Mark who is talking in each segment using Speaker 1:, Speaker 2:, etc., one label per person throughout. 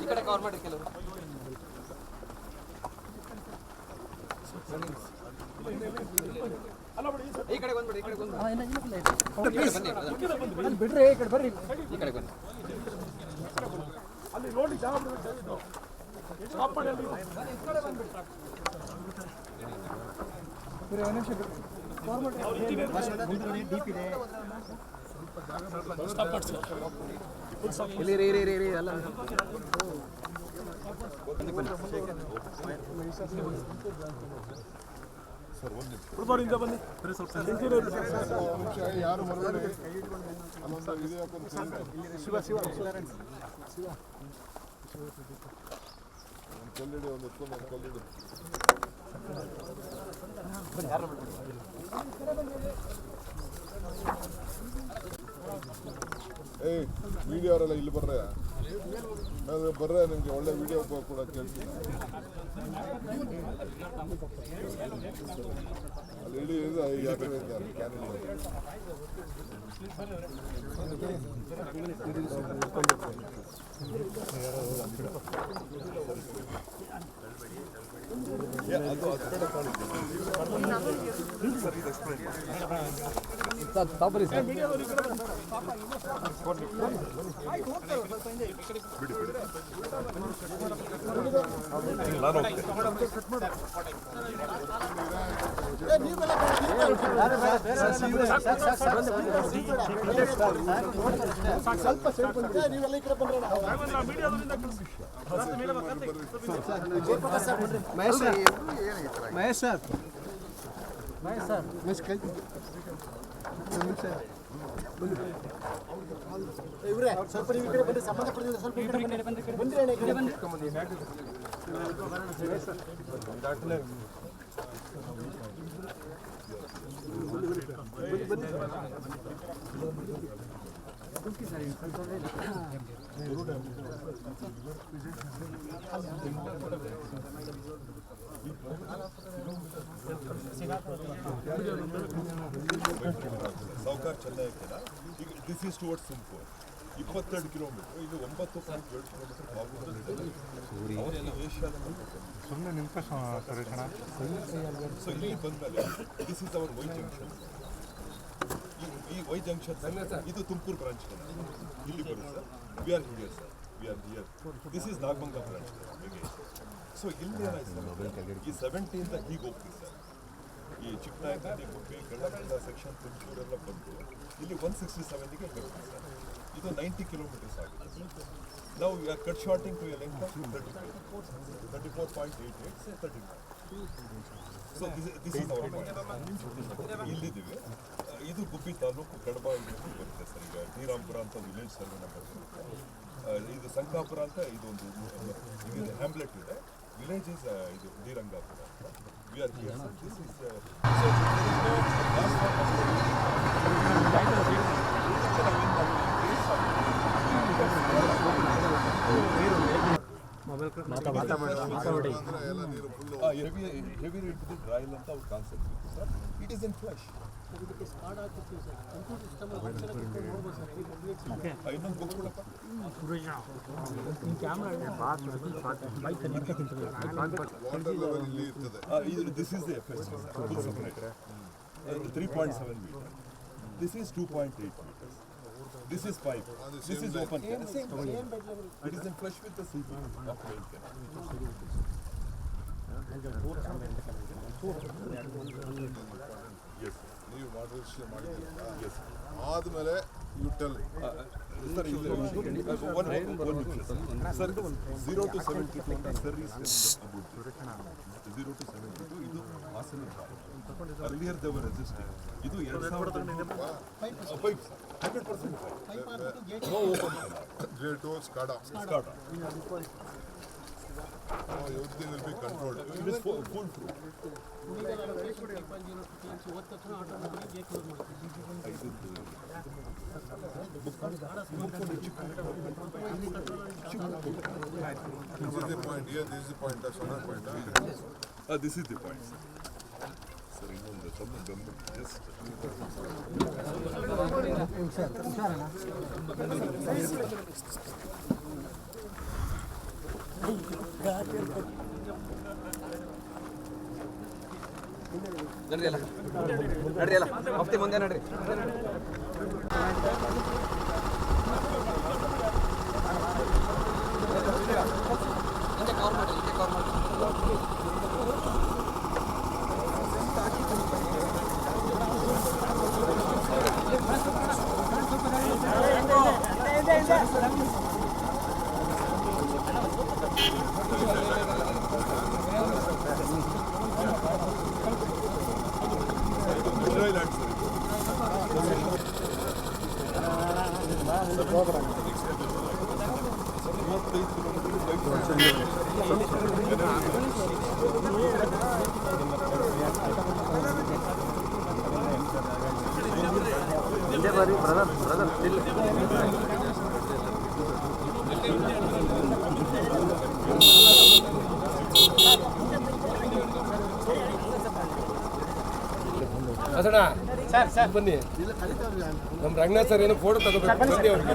Speaker 1: ಈ ಕಡೆ ಕವರ್ ಮಾಡಿ ಕೆಲವರು. ಈ ಕಡೆ ಬಂದ್ಬಿಡಿ ಈ ಕಡೆ ಬಂದ್ಬಿಡಿ. ಬಿಡ್ರಿ ಈ ಕಡೆ ಬರ್ರಿ. ಈ ಕಡೆ ಬನ್ನಿ. ಇಲ್ಲಿ ಇರಿ ಇರಿ ಇರಿ ಇರಿ ಅಲ್ಲ
Speaker 2: ನಿಮಿಷ ಸ್ಟಾಪ್ ಹೊರಗಡೆ ಇಲ್ಲಿ ಇದು. ಹಾಕೊಂಡು ಶಿವ ಶಿವ ಒಂದು ಕಲ್ಲಿಡಿ ಒಂದು ಒಂದು ಏಯ್ ವಿಡಿಯೋ ಅವರೆಲ್ಲ ಇಲ್ಲಿ ಬರ್ರೆ. ಅದು ಬರ್ರೆ ನಿಮಗೆ ಒಳ್ಳೆ ವಿಡಿಯೋ ಕೂಡ ಕೇಳ್ತೀನಿ ಅಲ್ಲಿ ಇಡೀ ಇದು ಯಾತ್ರೆ ಇದ್ದಾರೆ canal
Speaker 1: ತಾಪರಿ sir Mahesh sir. Mahesh sir. Mahesh ಕೈ
Speaker 3: ಇವರೇ ಸ್ವಲ್ಪ ನೀವು ಈ ಕಡೆ ಬನ್ನಿ ಸಂಬಂಧಪಟ್ಟಿದ್ದ ಸ್ವಲ್ಪ ಈ ಕಡೆ ಬನ್ನಿ ಬಂದಿರಿ ಅಣ್ಣ ಈ ಕಡೆ ಬನ್ನಿ ಬನ್ನಿ
Speaker 2: ಸಾವುಕಾರ ಚೆನ್ನೈಕೆಲ್ಲ ಈಗ ದಿಸ್ ಈಸ್ ಟುವರ್ಡ್ಸ್ ತುಮಕೂರು. ಇಪ್ಪತ್ತೆರಡು ಕಿಲೋಮೀಟರ್ ಇದು ಒಂಬತ್ತು ಪಾಯಿಂಟ್ ಎರಡು ಕಿಲೋಮೀಟರ್ ಸೊ ಇಲ್ಲಿ ಬಂದಮೇಲೆ this is our Y junction ಈ ವೈ ಜಂಕ್ಷನ್ ಇದು ತುಮಕೂರು ಬ್ರಾಂಚ್ ಇಲ್ಲಿ ಬರುತ್ತೆ. We are here sir we are here this is Nagamanga branch so ಇಲ್ಲಿ ಏನಾಯ್ತು ಈ ಸೆವೆಂಟಿಯಿಂದ ಹೀಗೆ ಹೋಗ್ತೀವಿ ಸರ್. ಈ ಚಿಕ್ಕನಾಯಕನಹಳ್ಳಿ ಗುಬ್ಬಿ ಗಳ್ಳಮಂಡ ಸೆಕ್ಷನ್ ತುಮಕೂರೆಲ್ಲ ಬಂದು ಇಲ್ಲಿ ಒನ್ ಸಿಕ್ಸ್ಟಿ ಸೆವೆನ್ಗೆ ಬರುತ್ತೆ ಸರ್. ಇದು ನೈಂಟಿ ಕಿಲೋಮೀಟರ್ಸ್ ಆಗುತ್ತೆ. ನಾವು are cut shorting to length of thirty four thirty four point eight eight thirty so this is our ಇಲ್ಲಿದ್ದೀವಿ. ಇದು ಗುಬ್ಬಿ ತಾಲೂಕು ಕಡಬ ಇದು ಬರುತ್ತೆ ಸರ್. ಈಗ ಶ್ರೀರಾಮ್ಪುರ ಅಂತ ವಿಲೇಜ್ ಸರ್ವೆ ನಂಬರ್ ಇದು ಸಂಕಾಪುರ ಅಂತ ಇದೊಂದು ಇದು. ಹ್ಯಾಮ್ಲೆಟ್ ಇದೆ ವಿಲೇಜ್ ಇಸ್ ಇದು ಶ್ರೀರಂಗಾಪುರ ಅಂತ we are here this is ಎಲ್ಲ ನೀರು ಫುಲ್ಲು ಹೆವಿ ಹೆವಿ ಇಟ್ಟಿದ್ದು ಡ್ರಾಯಿಲ್ ಅಂತ ಅವ್ರ ಕಾನ್ಸೆಪ್ಟ್ ಇತ್ತು sir it is in flush ಇನ್ನೊಂದು ಬುಕ್ ಕೊಡಪ್ಪ ವಾಟರ್ ಲೆವೆಲ್ ಇಲ್ಲಿ ಇರ್ತದೆ ಇದು this is the F S three point seven metre this is two point eight metres this is five this is open it is in flush with the C of ನೀವು ಮಾರ್ಗದರ್ಶನ ಮಾಡಿದ್ದೀರಾ? Yes ಆದಮೇಲೆ you tell sir sir zero two seventy two service zero two seventy two ಇದು Hassan earlier they were ಇದು ಎರಡು ಸಾವಿರದ pipe hundred percent no open gate SCADA SCADA
Speaker 4: everything will be controlled. It is full, full proof. This is the point here, this is the point, that's another point. huh? Ah, this is the point. Sir ಇನ್ನೊಂದು ಸ್ವಲ್ಪ ಗಂಭೀರ just
Speaker 2: ನಡ್ರಿ ಅಲ್ಲ. ನಡ್ರಿ ಅಲ್ಲ. ಮುಂದೆ ನಡ್ರಿ.
Speaker 4: ಮೂವತ್ತೈದು ಕಿಲೋಮೀಟರ್ ಬೈಕ್
Speaker 2: ಹಿಂದೆ ಬರ್ರಿ ಬ್ರದರ್ ಬ್ರದರ್ ಇಲ್ಲ
Speaker 3: ಅಸಣ ಸರ್ ಸರ್ ಬನ್ನಿ. ನಮ್ಮ ರಂಗನಾಥ್ ಸರ್ ಏನೋ ಫೋಟೋ ತಗೋಬೇಕು. ಬನ್ನಿ ಅವ್ರಿಗೆ.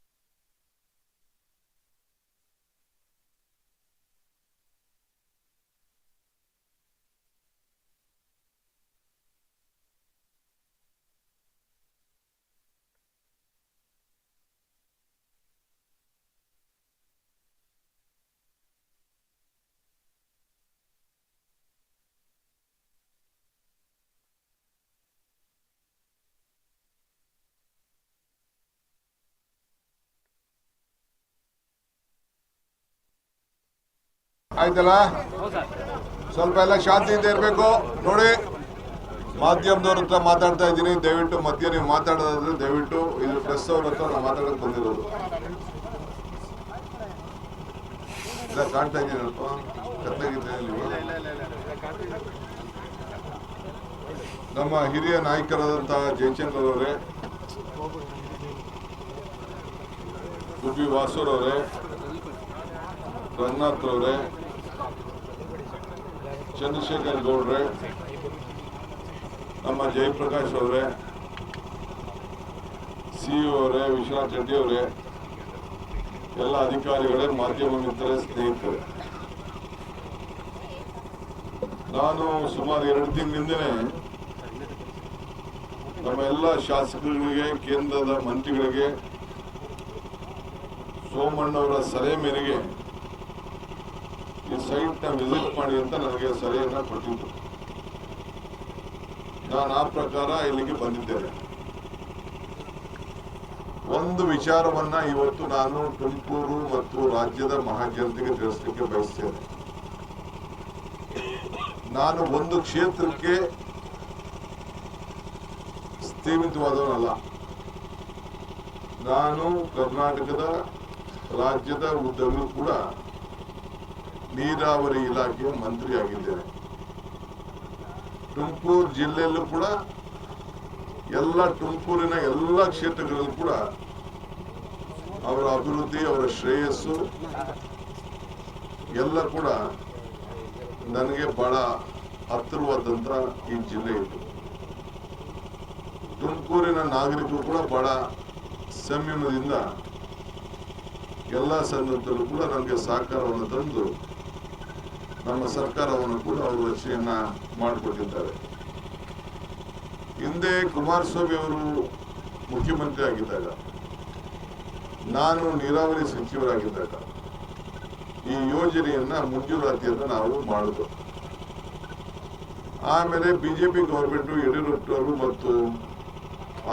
Speaker 4: ಆಯ್ತಲ್ಲ? ಸ್ವಲ್ಪ ಎಲ್ಲ ಶಾಂತಿಯಿಂದ ಇರಬೇಕು. ನೋಡಿ, ಮಾಧ್ಯಮದವ್ರ ಹತ್ರ ಮಾತಾಡ್ತಾ ಇದ್ದೀನಿ. ದಯವಿಟ್ಟು ಮಧ್ಯ ನೀವು ಮಾತಾಡೋದಾದ್ರೆ ದಯವಿಟ್ಟು ಇದು ಪ್ರೆಸ್ ಅವ್ರ ಹತ್ರ ನಾವು ಬಂದಿರೋದು. ಇಲ್ಲ, ಕಾಣ್ತಾ ಇದ್ದೀನಿ ನಮ್ಮ ಹಿರಿಯ ನಾಯಕರಾದಂತಹ ಜಯಚಂದ್ರ ಅವರೇ ಗುಬ್ಬಿ ವಾಸೂರವರೇ ರಂಗನಾಥ್ ಅವರೇ ಚಂದ್ರಶೇಖರ್ ಗೌಡ್ರೆ, ನಮ್ಮ ಜಯಪ್ರಕಾಶ್ ಅವರೇ, ಸಿ ಅವರೇ, ವಿಶ್ವನಾಥ್ ರೆಡ್ಡಿ ಅವರೇ, ಎಲ್ಲ ಅಧಿಕಾರಿಗಳೇ ಮಾಧ್ಯಮ ಮಿತ್ರರೇ, ಸ್ನೇಹಿತರೆ. ನಾನು ಸುಮಾರು ಎರಡು ತಿಂಗಳಿಂದನೇ ನಮ್ಮ ಎಲ್ಲ ಶಾಸಕರಿಗೆ ಕೇಂದ್ರದ ಮಂತ್ರಿಗಳಿಗೆ, ಸೋಮಣ್ಣವರ ಸಲಹೆ ಮೇರೆಗೆ ಈ ಸೈಟ್ನ ವಿಸಿಟ್ ಮಾಡಿ ಅಂತ ನನಗೆ ಸಲಹೆಯನ್ನ ಕೊಟ್ಟಿದ್ದು ನಾನು ಆ ಪ್ರಕಾರ ಇಲ್ಲಿಗೆ ಬಂದಿದ್ದೇನೆ. ಒಂದು ವಿಚಾರವನ್ನ ಇವತ್ತು ನಾನು ತುಮಕೂರು ಮತ್ತು ರಾಜ್ಯದ ಮಹಾಜನತೆಗೆ ತಿಳಿಸಲಿಕ್ಕೆ ಬಯಸ್ತೇನೆ. ನಾನು ಒಂದು ಕ್ಷೇತ್ರಕ್ಕೆ ಸೀಮಿತವಾದವನಲ್ಲ. ನಾನು ಕರ್ನಾಟಕದ ರಾಜ್ಯದ ಉದ್ದಗಲೂ ಕೂಡ ನೀರಾವರಿ ಇಲಾಖೆಯ ಮಂತ್ರಿ ಆಗಿದ್ದೇನೆ ತುಮಕೂರು ಜಿಲ್ಲೆಯಲ್ಲೂ ಕೂಡ ಎಲ್ಲ ತುಮಕೂರಿನ ಎಲ್ಲ ಕ್ಷೇತ್ರಗಳಲ್ಲೂ ಕೂಡ ಅವರ ಅಭಿವೃದ್ಧಿ, ಅವರ ಶ್ರೇಯಸ್ಸು ಎಲ್ಲ ಕೂಡ ನನಗೆ ಬಹಳ ಹತ್ತಿರವಾದಂತ ಈ ಜಿಲ್ಲೆ ಇದು. ತುಮಕೂರಿನ ನಾಗರಿಕರು ಕೂಡ ಬಹಳ ಸಂಯಮದಿಂದ ಎಲ್ಲ ಸಂದರ್ಭದಲ್ಲೂ ಕೂಡ ನನಗೆ ಸಹಕಾರವನ್ನು ತಂದು ನಮ್ಮ ಸರ್ಕಾರವನ್ನು ಕೂಡ ಅವರು ರಚನೆಯನ್ನ ಮಾಡಿಕೊಟ್ಟಿದ್ದಾರೆ. ಹಿಂದೆ ಕುಮಾರಸ್ವಾಮಿ ಅವರು ಮುಖ್ಯಮಂತ್ರಿ ಆಗಿದ್ದಾಗ, ನಾನು ನೀರಾವರಿ ಸಚಿವರಾಗಿದ್ದಾಗ, ಈ ಯೋಜನೆಯನ್ನ ಮಂಜೂರಾತಿಯನ್ನ ನಾವು ಮಾಡುದು ಆಮೇಲೆ ಬಿಜೆಪಿ ಗವರ್ಮೆಂಟ್ ಯಡಿಯೂರಪ್ಪನವರು ಮತ್ತು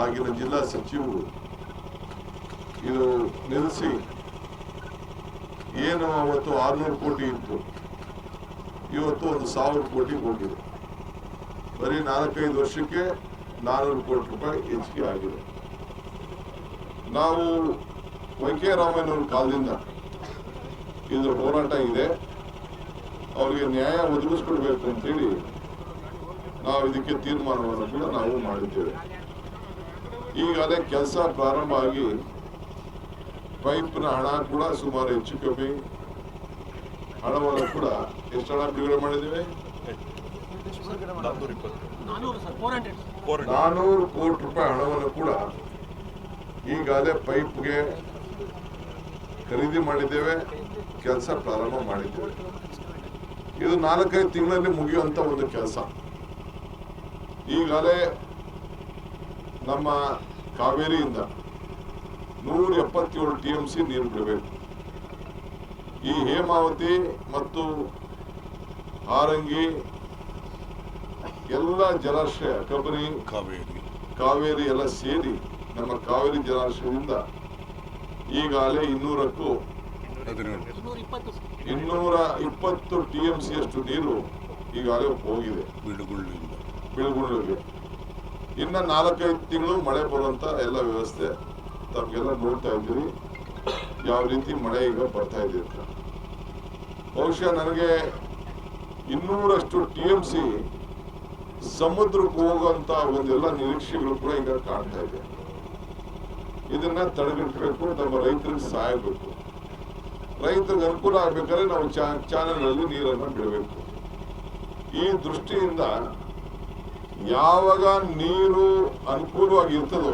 Speaker 4: ಆಗಿನ ಜಿಲ್ಲಾ ಸಚಿವರು ಇದು ನಿಲ್ಲಿಸಿ, ಏನು ಅವತ್ತು ಆರ್ನೂರು ಕೋಟಿ ಇತ್ತು. ಇವತ್ತು ಒಂದು ಸಾವಿರ ಕೋಟಿ ಹೋಗಿದೆ. ಬರೀ ನಾಲ್ಕೈದು ವರ್ಷಕ್ಕೆ ನಾನ್ನೂರು ಕೋಟಿ ರೂಪಾಯಿ ಹೆಚ್ಚಿಗೆ ಆಗಿದೆ. ನಾವು ಕೆ ಕಾಲದಿಂದ ಇದ್ರ ಹೋರಾಟ ಇದೆ. ಅವರಿಗೆ ನ್ಯಾಯ ಒದಗಿಸ್ಕೊಡ್ಬೇಕು ಅಂತೇಳಿ ನಾವು ಇದಕ್ಕೆ ತೀರ್ಮಾನವನ್ನು ಕೂಡ ನಾವು ಮಾಡಿದ್ದೇವೆ. ಈಗಾಗಲೇ ಕೆಲಸ ಪ್ರಾರಂಭ ಆಗಿ ಪೈಪ್ನ ಹಣ ಕೂಡ ಸುಮಾರು ಹೆಚ್ಚು ಕಮ್ಮಿ ಹಣವನ್ನು ಕೂಡ ಎಷ್ಟು ಹಣ ಬಿಡುಗಡೆ ಮಾಡಿದ್ದೇವೆ? ನಾನೂರು ಕೋಟಿ ರೂಪಾಯಿ ಹಣವನ್ನು ಕೂಡ ಈಗಾಗಲೇ ಪೈಪ್ಗೆ ಖರೀದಿ ಮಾಡಿದ್ದೇವೆ, ಕೆಲಸ ಪ್ರಾರಂಭ ಮಾಡಿದ್ದೇವೆ. ಇದು ನಾಲ್ಕೈದು ತಿಂಗಳಲ್ಲಿ ಮುಗಿಯುವಂತ ಒಂದು ಕೆಲಸ. ಈಗಾಗಲೇ ನಮ್ಮ ಕಾವೇರಿಯಿಂದ ನೂರ ಎಪ್ಪತ್ತೇಳು ಟಿ ಎಂ ಸಿ ನೀರು ಬಿಡಬೇಕು. ಈ ಹೇಮಾವತಿ ಮತ್ತು ಆರಂಗಿ ಎಲ್ಲ ಜಲಾಶಯ ಕಬರಿ
Speaker 5: ಕಾವೇರಿ.
Speaker 4: ಕಾವೇರಿ ಎಲ್ಲ ಸೇರಿ ನಮ್ಮ ಕಾವೇರಿ ಜಲಾಶಯದಿಂದ ಈಗಾಗಲೇ ಇನ್ನೂರಕ್ಕೂ ಇನ್ನೂರ ಇಪ್ಪತ್ತು ಟಿ ಎಂ ಸಿ ಅಷ್ಟು ನೀರು ಈಗಾಗಲೇ ಹೋಗಿದೆ. ಬಿಳುಗುಂಡ್ಲಿಗೆ ಇನ್ನ ನಾಲ್ಕೈದು ತಿಂಗಳು ಮಳೆ ಬರುವಂತ ಎಲ್ಲ ವ್ಯವಸ್ಥೆ ತಮಗೆಲ್ಲ ನೋಡ್ತಾ ಇದ್ದೀರಿ. ಯಾವ ರೀತಿ ಮಳೆ ಈಗ ಬರ್ತಾ ಇದೆ ಅಂತ. ಬಹುಶಃ ನನಗೆ ಇನ್ನೂರಷ್ಟು ಟಿ ಎಂ ಸಿ ಸಮುದ್ರಕ್ಕೆ ಹೋಗುವಂತ ಒಂದೆಲ್ಲ ನಿರೀಕ್ಷೆಗಳು ಕೂಡ ಈಗ ಕಾಣ್ತಾ ಇದೆ. ಇದನ್ನ ತಡೆಗಟ್ಟಬೇಕು, ನಮ್ಮ ರೈತರಿಗೆ ಸಹಾಯ ಬೇಕು ರೈತರಿಗೆ ಅನುಕೂಲ ಆಗ್ಬೇಕಾದ್ರೆ ನಾವು ಚಾನೆಲ್ಗಳಲ್ಲಿ ನೀರನ್ನು ಬಿಡಬೇಕು. ಈ ದೃಷ್ಟಿಯಿಂದ ಯಾವಾಗ ನೀರು ಅನುಕೂಲವಾಗಿ ಇರ್ತದೋ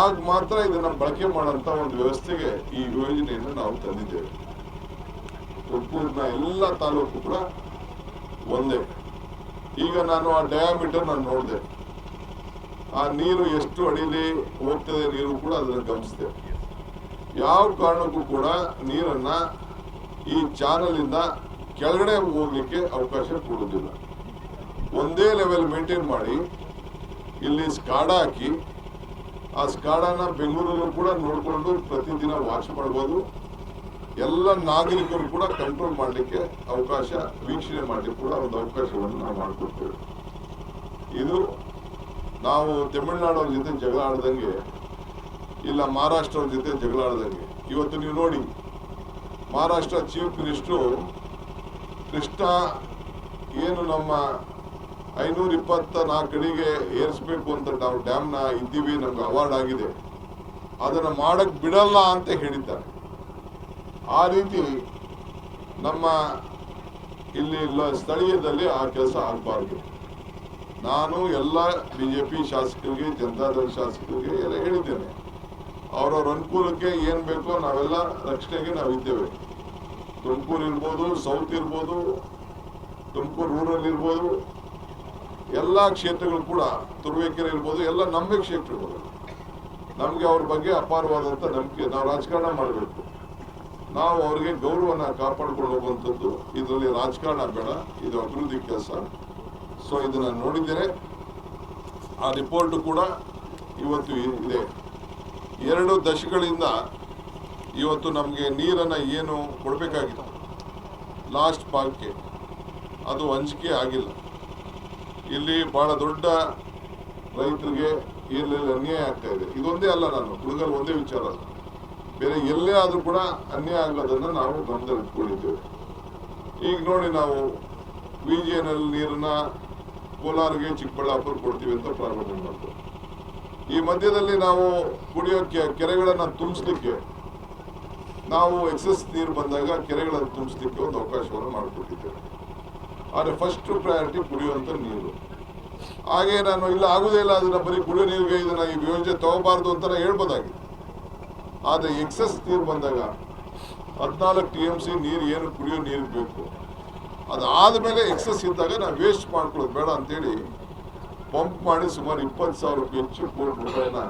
Speaker 4: ಆಗ ಮಾತ್ರ ಇದನ್ನು ಬಳಕೆ ಮಾಡುವಂತ ಒಂದು ವ್ಯವಸ್ಥೆಗೆ ಈ ಯೋಜನೆಯನ್ನು ನಾವು ತಂದಿದ್ದೇವೆ. ತುಮಕೂರಿನ ಎಲ್ಲ ತಾಲೂಕು ಕೂಡ ಒಂದೇ. ಈಗ ನಾನು ಆ ಡಯಾಮೀಟರ್ ನಾನು ನೋಡಿದೆ. ಆ ನೀರು ಎಷ್ಟು ಅಡಿಲಿ ಹೋಗ್ತದೆ ನೀರು ಕೂಡ ಅದನ್ನು ಗಮನಿಸಿದೆ. ಯಾವ ಕಾರಣಕ್ಕೂ ಕೂಡ ನೀರನ್ನ ಈ ಚಾನಲಿಂದ ಕೆಳಗಡೆ ಹೋಗ್ಲಿಕ್ಕೆ ಅವಕಾಶ ಕೊಡುವುದಿಲ್ಲ. ಒಂದೇ ಲೆವೆಲ್ ಮೇಂಟೈನ್ ಮಾಡಿ, ಇಲ್ಲಿ ಸ್ಕಾಡ ಹಾಕಿ ಆ ಸ್ಕಾಡನ್ನ ಬೆಂಗಳೂರಲ್ಲೂ ಕೂಡ ನೋಡಿಕೊಂಡು ಪ್ರತಿದಿನ ವಾಚ್ ಮಾಡ್ಬೋದು. ಎಲ್ಲ ನಾಗರಿಕರು ಕೂಡ ಕಂಟ್ರೋಲ್ ಮಾಡಲಿಕ್ಕೆ ಅವಕಾಶ, ವೀಕ್ಷಣೆ ಮಾಡಲಿಕ್ಕೆ ಕೂಡ ಒಂದು ಅವಕಾಶವನ್ನು ನಾವು ಮಾಡಿಕೊಡ್ತೇವೆ. ಇದು ನಾವು ತಮಿಳುನಾಡು ಜೊತೆ ಜಗಳ ಆಡ್ದಂಗೆ, ಇಲ್ಲ ಮಹಾರಾಷ್ಟ್ರ ಅವ್ರ ಜೊತೆ ಜಗಳ ಆಡ್ದಂಗೆ. ಇವತ್ತು ನೀವು ನೋಡಿ, ಮಹಾರಾಷ್ಟ್ರ ಚೀಫ್ ಮಿನಿಸ್ಟ್ರು ಕೃಷ್ಣ ಏನು ನಮ್ಮ ಐನೂರ ಇಪ್ಪತ್ತ ನಾಲ್ಕು ಅಡಿಗೆ ಏರಿಸ್ಬೇಕು ಅಂತ ನಾವು ಡ್ಯಾಮ್ನ ಇದ್ದೀವಿ, ನಮ್ಗೆ ಅವಾರ್ಡ್ ಆಗಿದೆ. ಅದನ್ನ ಮಾಡಕ್ ಬಿಡಲ್ಲ ಅಂತ ಹೇಳಿದ್ದಾರೆ. ಆ ರೀತಿ ನಮ್ಮ ಇಲ್ಲಿ ಸ್ಥಳೀಯದಲ್ಲಿ ಆ ಕೆಲಸ ಆಗಬಾರ್ದು. ನಾನು ಎಲ್ಲ ಬಿಜೆಪಿ ಶಾಸಕರಿಗೆ ಜನತಾದಳ ಶಾಸಕರಿಗೆ ಎಲ್ಲ ಹೇಳಿದ್ದೇನೆ. ಅವರವ್ರ ಅನುಕೂಲಕ್ಕೆ ಏನು ಬೇಕೋ ನಾವೆಲ್ಲ ರಕ್ಷಣೆಗೆ ನಾವಿದ್ದೇವೆ ತುಮಕೂರು ಇರ್ಬೋದು, ಸೌತ್ ಇರ್ಬೋದು, ತುಮಕೂರು ರೂರಲ್ ಇರ್ಬೋದು ಎಲ್ಲ ಕ್ಷೇತ್ರಗಳು ಕೂಡ, ತುರುವೇಕೆರೆ ಇರ್ಬೋದು, ಎಲ್ಲ ನಮ್ಮ ಕ್ಷೇತ್ರಗಳು. ನಮಗೆ ಅವ್ರ ಬಗ್ಗೆ ಅಪಾರವಾದಂಥ ನಂಬಿಕೆ, ನಾವು ರಾಜಕಾರಣ ಮಾಡಬೇಕು. ನಾವು ಅವರಿಗೆ ಗೌರವನ ಹೋಗುವಂಥದ್ದು, ಇದರಲ್ಲಿ ರಾಜಕಾರಣ ಬೇಡ, ಇದು ಅಭಿವೃದ್ಧಿ ಕೆಲಸ. ಸೊ ಇದನ್ನ ನೋಡಿದ್ದೇನೆ. ಆ ರಿಪೋರ್ಟ್ ಕೂಡ ಇವತ್ತು ಇದೆ. ಎರಡು ದಶಕಗಳಿಂದ ಇವತ್ತು ನಮಗೆ ನೀರನ್ನು ಏನು ಕೊಡಬೇಕಾಗಿತ್ತು. ಲಾಸ್ಟ್ ಭಾಗಕ್ಕೆ ಅದು ಹಂಚಿಕೆ ಆಗಿಲ್ಲ. ಇಲ್ಲಿ ಬಹಳ ದೊಡ್ಡ ರೈತರಿಗೆ ಇಲ್ಲಿ ಅನ್ಯಾಯ ಆಗ್ತಾ ಇದೆ. ಇದೊಂದೇ ಅಲ್ಲ ನಾನು, ಹುಡುಗರು ಒಂದೇ ವಿಚಾರ. ಬೇರೆ ಎಲ್ಲೇ ಆದರೂ ಕೂಡ ಅನ್ಯಾಯ ಆಗೋದನ್ನ ನಾವು ಗಮನ ಇಟ್ಕೊಂಡಿದ್ದೇವೆ ಈಗ ನೋಡಿ ನಾವು ಬಿ ಜಿ ಎನ್ ಎಲ್ ನೀರನ್ನ ಕೋಲಾರ್ಗೆ ಚಿಕ್ಕಬಳ್ಳಾಪುರ ಕೊಡ್ತೀವಿ ಅಂತ ಪ್ರಾರಂಭ ಮಾಡ್ತೇವೆ. ಈ ಮಧ್ಯದಲ್ಲಿ ನಾವು ಕುಡಿಯೋಕೆ ಕೆರೆಗಳನ್ನ ತುಂಬಿಸ್ಲಿಕ್ಕೆ, ನಾವು ಎಕ್ಸಸ್ ನೀರು ಬಂದಾಗ ಕೆರೆಗಳನ್ನು ತುಂಬಿಸ್ಲಿಕ್ಕೆ ಒಂದು ಅವಕಾಶವನ್ನು ಮಾಡಿಕೊಟ್ಟಿದ್ದೇವೆ. ಆದರೆ ಫಸ್ಟ್ ಪ್ರಯಾರಿಟಿ ಕುಡಿಯುವಂಥ ನೀರು. ಹಾಗೆ ನಾನು ಇಲ್ಲ, ಆಗುದೇ ಇಲ್ಲ, ಅದನ್ನ ಬರೀ ಕುಡಿಯೋ ನೀರಿಗೆ ಇದನ್ನ ಈ ಯೋಜನೆ ತಗೋಬಾರ್ದು ಅಂತ ಹೇಳ್ಬೋದಾಗಿ ಹೇಳ್ಬೋದಾಗಿತ್ತು ಆದರೆ ಎಕ್ಸಸ್ ನೀರು ಬಂದಾಗ ಹದಿನಾಲ್ಕು ಟಿ ಎಂ ಸಿ ನೀರು ಏನು ಕುಡಿಯೋ ನೀರು ಬೇಕು. ಅದಾದಮೇಲೆ ಎಕ್ಸಸ್ ಇದ್ದಾಗ ನಾವು ವೇಸ್ಟ್ ಮಾಡ್ಕೊಳ್ಳೋದು ಬೇಡ ಅಂತೇಳಿ ಪಂಪ್ ಮಾಡಿ ಸುಮಾರು ಇಪ್ಪತ್ತು ಸಾವಿರ ಹೆಚ್ಚು ಕೋಟಿ ರೂಪಾಯಿನ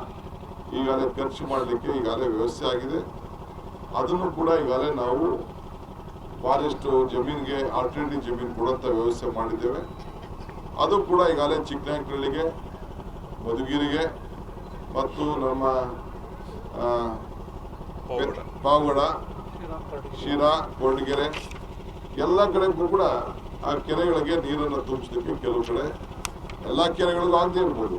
Speaker 4: ಈಗಾಗಲೇ ಖರ್ಚು ಮಾಡಲಿಕ್ಕೆ ಈಗಾಗಲೇ ವ್ಯವಸ್ಥೆ ಆಗಿದೆ. ಅದನ್ನು ಕೂಡ ಈಗಾಗಲೇ ನಾವು ಫಾರೆಸ್ಟ್ ಜಮೀನಿಗೆ ಆಲ್ಟರ್ನೇಟಿವ್ ಜಮೀನು ಕೊಡುವಂಥ ವ್ಯವಸ್ಥೆ ಮಾಡಿದ್ದೇವೆ ಅದು ಕೂಡ ಈಗಾಗಲೇ ಚಿಕ್ಕನಾಯಕನಹಳ್ಳಿಗೆ ಮಧುಗಿರಿಗೆ ಮತ್ತು ನಮ್ಮ
Speaker 5: ಪಾವಗಡ.
Speaker 4: ಶಿರಾ ಕೊರಟಗೆರೆ ಎಲ್ಲ ಕಡೆಗೂ ಕೂಡ ಆ ಕೆರೆಗಳಿಗೆ ನೀರನ್ನು ತುಂಬಿಸಿದ್ವಿ ಕೆಲವು ಕಡೆ ಎಲ್ಲ ಕೆರೆಗಳಿಗೂ ಆಗದೆ ಇರ್ಬೋದು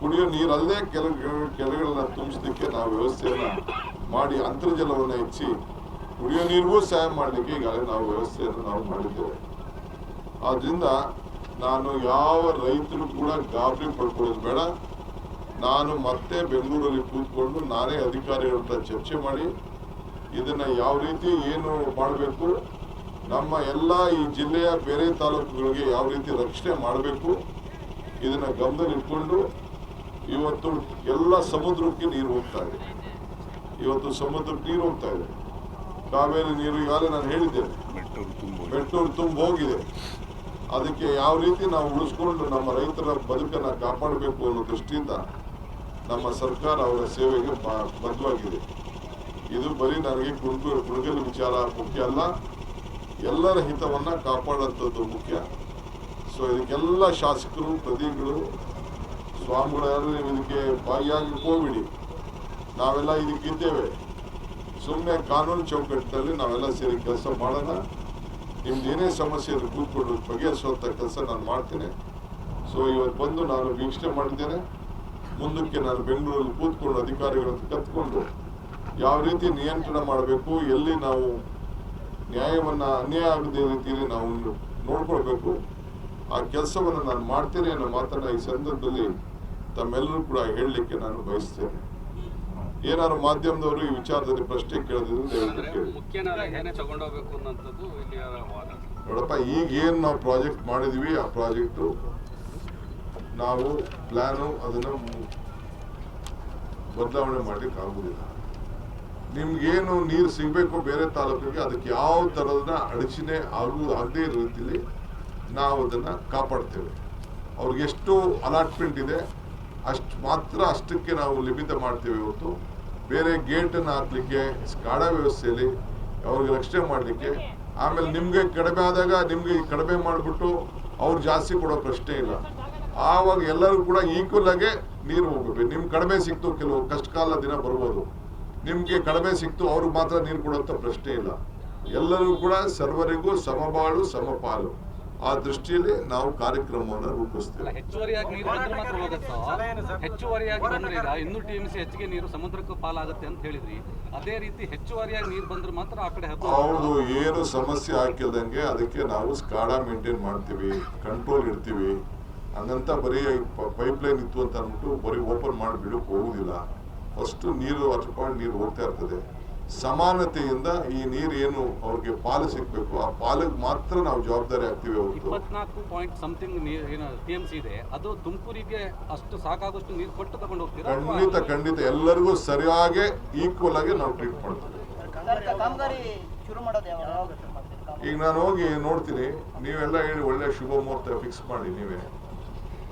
Speaker 4: ಕುಡಿಯೋ ನೀರಲ್ಲೇ ಕೆಲವು ಕೆರೆಗಳನ್ನ ತುಂಬಿಸಲಿಕ್ಕೆ ನಾವು ವ್ಯವಸ್ಥೆಯನ್ನು ಮಾಡಿ ಅಂತರ್ಜಲವನ್ನು ಹೆಚ್ಚಿ ಕುಡಿಯೋ ನೀರಿಗೂ ಸಹಾಯ ಮಾಡಲಿಕ್ಕೆ ಈಗಾಗಲೇ ನಾವು ವ್ಯವಸ್ಥೆಯನ್ನು ನಾವು ಮಾಡಿದ್ದೇವೆ. ಆದ್ರಿಂದ ನಾನು ಯಾವ ರೈತರು ಕೂಡ ಗಾಬರಿ ಪಡ್ಕೊಳ್ಳೋದು ಬೇಡ. ನಾನು ಮತ್ತೆ ಬೆಂಗಳೂರಲ್ಲಿ ಕೂತ್ಕೊಂಡು ನಾನೇ ಅಧಿಕಾರಿಗಳಂತ ಚರ್ಚೆ ಮಾಡಿ ಇದನ್ನ ಯಾವ ರೀತಿ ಏನು ಮಾಡಬೇಕು, ನಮ್ಮ ಎಲ್ಲ ಈ ಜಿಲ್ಲೆಯ ಬೇರೆ ತಾಲೂಕುಗಳಿಗೆ ಯಾವ ರೀತಿ ರಕ್ಷಣೆ ಮಾಡಬೇಕು, ಇದನ್ನ ಗಮನದಲ್ಲಿ ಇವತ್ತು ಎಲ್ಲ ಸಮುದ್ರಕ್ಕೆ ನೀರು ಹೋಗ್ತಾ ಇದೆ. ಇವತ್ತು ಸಮುದ್ರಕ್ಕೆ ನೀರು ಹೋಗ್ತಾ ಇದೆ. ಕಾವೇರಿ ನೀರು ಈಗಾಗಲೇ ನಾನು ಹೇಳಿದ್ದೇನೆ.
Speaker 5: ಮೆಟ್ಟೂರು ತುಂಬ
Speaker 4: ಹೋಗಿದೆ. ಅದಕ್ಕೆ ಯಾವ ರೀತಿ ನಾವು ಉಳಿಸ್ಕೊಂಡು ನಮ್ಮ ರೈತರ ಬದುಕನ್ನ ಕಾಪಾಡಬೇಕು ಅನ್ನೋ ದೃಷ್ಟಿಯಿಂದ ನಮ್ಮ ಸರ್ಕಾರ ಅವರ ಸೇವೆಗೆ ಬದ್ಧವಾಗಿದೆ. ಇದು ಬರೀ ನನಗೆ ಕುಡುಗು ಕುಡುಗಲು ವಿಚಾರ ಮುಖ್ಯ ಅಲ್ಲ. ಎಲ್ಲರ ಹಿತವನ್ನ ಕಾಪಾಡುವಂಥದ್ದು ಮುಖ್ಯ. ಸೊ ಇದಕ್ಕೆಲ್ಲ ಶಾಸಕರು ಪ್ರತಿಗಳು ಸ್ವಾಮಿಗಳು ಇದಕ್ಕೆ ಬಾಯಿಯಾಗಿ ಹೋಗ್ಬಿಡಿ. ನಾವೆಲ್ಲ ಇದಕ್ಕಿದ್ದೇವೆ ಸುಮ್ಮನೆ ಕಾನೂನು ಚೌಕಟ್ಟಲ್ಲಿ ನಾವೆಲ್ಲ ಸೇರಿ ಕೆಲಸ ಮಾಡೋಣ. ನಿಮ್ದು ಏನೇ ಸಮಸ್ಯೆ ಇದ್ರೆ ಕೂತ್ಕೊಂಡು ಬಗೆಹರಿಸುವಂಥ ಕೆಲಸ ನಾನು ಮಾಡ್ತೇನೆ. ಸೊ ಇವತ್ತು ಬಂದು ನಾನು ವೀಕ್ಷಣೆ ಮಾಡಿದ್ದೇನೆ. ಮುಂದಕ್ಕೆ ನಾನು ಬೆಂಗಳೂರಲ್ಲಿ ಕೂತ್ಕೊಂಡು ಅಧಿಕಾರಿಗಳನ್ನು ಕತ್ಕೊಂಡು ಯಾವ ರೀತಿ ನಿಯಂತ್ರಣ ಮಾಡಬೇಕು, ಎಲ್ಲಿ ನಾವು ನ್ಯಾಯವನ್ನ ಅನ್ಯಾಯ ಆಗದೇ ರೀತಿಯಲ್ಲಿ ನಾವು ನೋಡ್ಕೊಳ್ಬೇಕು. ಆ ಕೆಲಸವನ್ನು ನಾನು ಮಾಡ್ತೇನೆ ಅನ್ನೋ ಮಾತನ್ನ ಈ ಸಂದರ್ಭದಲ್ಲಿ ತಮ್ಮೆಲ್ಲರೂ ಕೂಡ ಹೇಳಲಿಕ್ಕೆ ನಾನು ಬಯಸ್ತೇನೆ. ಏನಾದ್ರು ಮಾಧ್ಯಮದವರು ಈ ವಿಚಾರದಲ್ಲಿ ಪ್ರಶ್ನೆ ನೋಡಪ್ಪ ಈಗ ಏನು ನಾವು ಪ್ರಾಜೆಕ್ಟ್ ಮಾಡಿದ್ವಿ ಆ ಪ್ರಾಜೆಕ್ಟು ನಾವು ಪ್ಲಾನು ಅದನ್ನು ಬದಲಾವಣೆ ಮಾಡ್ಲಿಕ್ಕೆ ಆಗುದಿಲ್ಲ. ನಿಮ್ಗೇನು ನೀರು ಸಿಗಬೇಕು ಬೇರೆ ತಾಲೂಕಿಗೆ ಅದಕ್ಕೆ ಯಾವ ಥರದ ಅಡಚಣೆ ಆಗುವ ಆಗದೇ ಇರೋ ರೀತಿಯಲ್ಲಿ ನಾವು ಅದನ್ನು ಕಾಪಾಡ್ತೇವೆ. ಅವ್ರಿಗೆ ಎಷ್ಟು ಅಲಾಟ್ಮೆಂಟ್ ಇದೆ. ಅಷ್ಟು ಮಾತ್ರ ಅಷ್ಟಕ್ಕೆ ನಾವು ಲಿಮಿತ ಮಾಡ್ತೇವೆ ಇವತ್ತು ಬೇರೆ ಗೇಟನ್ನು ಹಾಕ್ಲಿಕ್ಕೆ, ಸ್ಕಾಡ ವ್ಯವಸ್ಥೆಯಲ್ಲಿ ಅವ್ರಿಗೆ ರಕ್ಷಣೆ ಮಾಡಲಿಕ್ಕೆ. ಆಮೇಲೆ ನಿಮಗೆ ಕಡಿಮೆ ಆದಾಗ ನಿಮಗೆ ಕಡಿಮೆ ಮಾಡಿಬಿಟ್ಟು ಅವ್ರು ಜಾಸ್ತಿ ಕೊಡೋ ಪ್ರಶ್ನೆ ಇಲ್ಲ. ಆವಾಗ ಎಲ್ಲರೂ ಕೂಡ ಈಕ್ವಲ್ ಆಗಿ ನೀರು ಹೋಗ್ಬೇಕು. ನಿಮ್ಗೆ ಕಡಿಮೆ ಸಿಕ್ತು ಕೆಲವು ಕಷ್ಟಕಾಲ ದಿನ ಬರ್ಬೋದು. ನಿಮಗೆ ಕಡಿಮೆ ಸಿಕ್ತು ಅವ್ರಿಗೆ ಮಾತ್ರ ನೀರು ಕೊಡುವಂತ ಪ್ರಶ್ನೆ ಇಲ್ಲ. ಎಲ್ಲರೂ ಕೂಡ ಸರ್ವರಿಗೂ ಸಮಬಾಳು, ಸಮಪಾಲು. ಆ ದೃಷ್ಟಿಯಲ್ಲಿ ನಾವು ಕಾರ್ಯಕ್ರಮವನ್ನು ರೂಪಿಸ್ತೇವೆ.
Speaker 6: ಹೆಚ್ಚುವರಿಯಾಗಿ ನೀರು ಬಂದ್ರೆ ಮಾತ್ರ ಹೋಗುತ್ತೋ ಹೆಚ್ಚುವರಿಯಾಗಿ ಬಂದ್ರೆ ಈಗ ಇನ್ನೂ ಟಿ ಎಂ ಸಿ ಹೆಚ್ಚಿಗೆ ನೀರು ಸಮುದ್ರಕ್ಕೂ ಪಾಲಾಗುತ್ತೆ ಅಂತ ಹೇಳಿದ್ರಿ. ಅದೇ ರೀತಿ ಹೆಚ್ಚುವರಿಯಾಗಿ ನೀರು ಬಂದ್ರೆ ಮಾತ್ರ ಆ ಕಡೆ
Speaker 4: ಹೌದು ಏನು ಸಮಸ್ಯೆ ಹಾಕಿಲ್ದಂಗೆ ಅದಕ್ಕೆ ನಾವು ಸ್ಕಾಡಾ ಮೇಂಟೈನ್ ಮಾಡ್ತೀವಿ ಕಂಟ್ರೋಲ್ ಇಡ್ತೀವಿ. ಹಂಗಂತ ಬರೀ ಪೈಪ್ ಲೈನ್ ಇತ್ತು ಅಂತ ಅಂದ್ಬಿಟ್ಟು ಬರೀ ಓಪನ್ ಮಾಡಿ ಬಿಡೋಕೆ ಹೋಗುದಿಲ್ಲ. ಫಸ್ಟ್ ನೀರು ಹಚ್ಕೊಂಡು ನೀರು ಹೋಗ್ತಾ ಇರ್ತದೆ. ಸಮಾನತೆಯಿಂದ ಈ ನೀರು ಏನು ಅವ್ರಿಗೆ ಪಾಲು ಸಿಗ್ಬೇಕು ಆ ಪಾಲಿಗೆ ಮಾತ್ರ ನಾವು ಜವಾಬ್ದಾರಿ ಆಗ್ತೀವಿ
Speaker 6: ಇಪ್ಪತ್ನಾಲ್ಕು point something T M C ಇದೆ. ಅದು ತುಮಕೂರಿಗೆ ಅಷ್ಟು ಸಾಕಾಗುವಷ್ಟು ನೀರು ಕೊಟ್ಟು ತಗೊಂಡು ಹೋಗ್ತೀರಾ
Speaker 4: ಖಂಡಿತ ಖಂಡಿತ. ಎಲ್ಲರಿಗೂ ಸರಿಯಾಗಿ ಈಕ್ವಲ್ ಆಗಿ ನಾವು ಟ್ರೀಟ್ ಮಾಡ್ತೀವಿ. ಈಗ ನಾನು ಹೋಗಿ ನೋಡ್ತೀನಿ. ನೀವೆಲ್ಲ ಹೇಳಿ ಒಳ್ಳೆ ಶುಭ ಮುಹೂರ್ತ ಫಿಕ್ಸ್ ಮಾಡಿ ನೀವೇ.